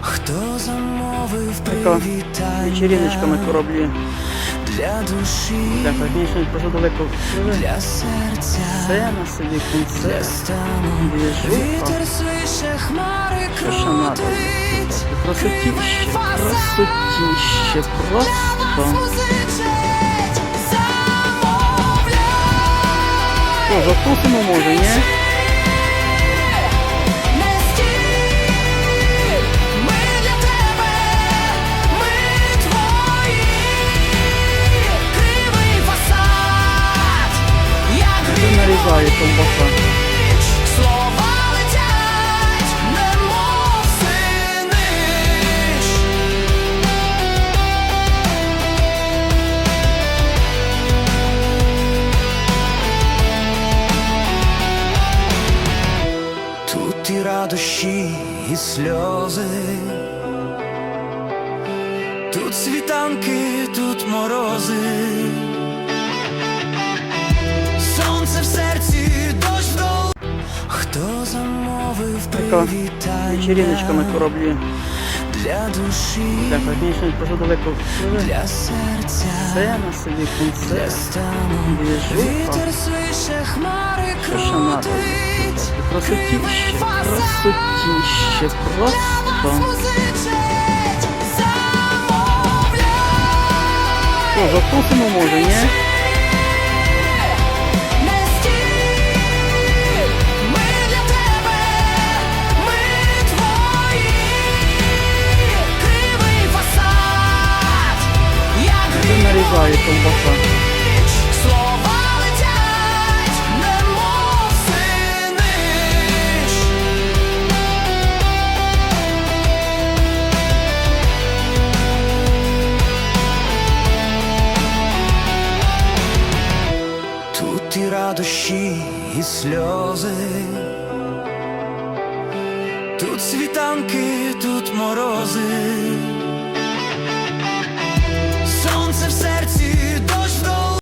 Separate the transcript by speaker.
Speaker 1: Хто замовив привітання
Speaker 2: вечериночка на кораблі.
Speaker 1: для душі,
Speaker 2: Так, звісно, просто далеко
Speaker 1: для серця,
Speaker 2: Сцена собі,
Speaker 1: для
Speaker 2: концерт.
Speaker 1: стану. Вітер свише хмари крутить.
Speaker 2: Красотіще, красотіще, просто. Що, запустимо може, ні?
Speaker 1: Радощі, і сльози, тут світанки, тут морози, сонце в серці, дощ вдов. Хто замовив привітання
Speaker 2: на кораблі.
Speaker 1: для душі,
Speaker 2: Так, просто далеко
Speaker 1: для серця,
Speaker 2: Сцена собі,
Speaker 1: для стану. Вітер свише хмари
Speaker 2: Що
Speaker 1: крутить.
Speaker 2: Красотіще, красотіще, просто. Що, запустимо може, ні? Нарізає ковбаса.
Speaker 1: Тут і радощі, і сльози, тут світанки, тут морози,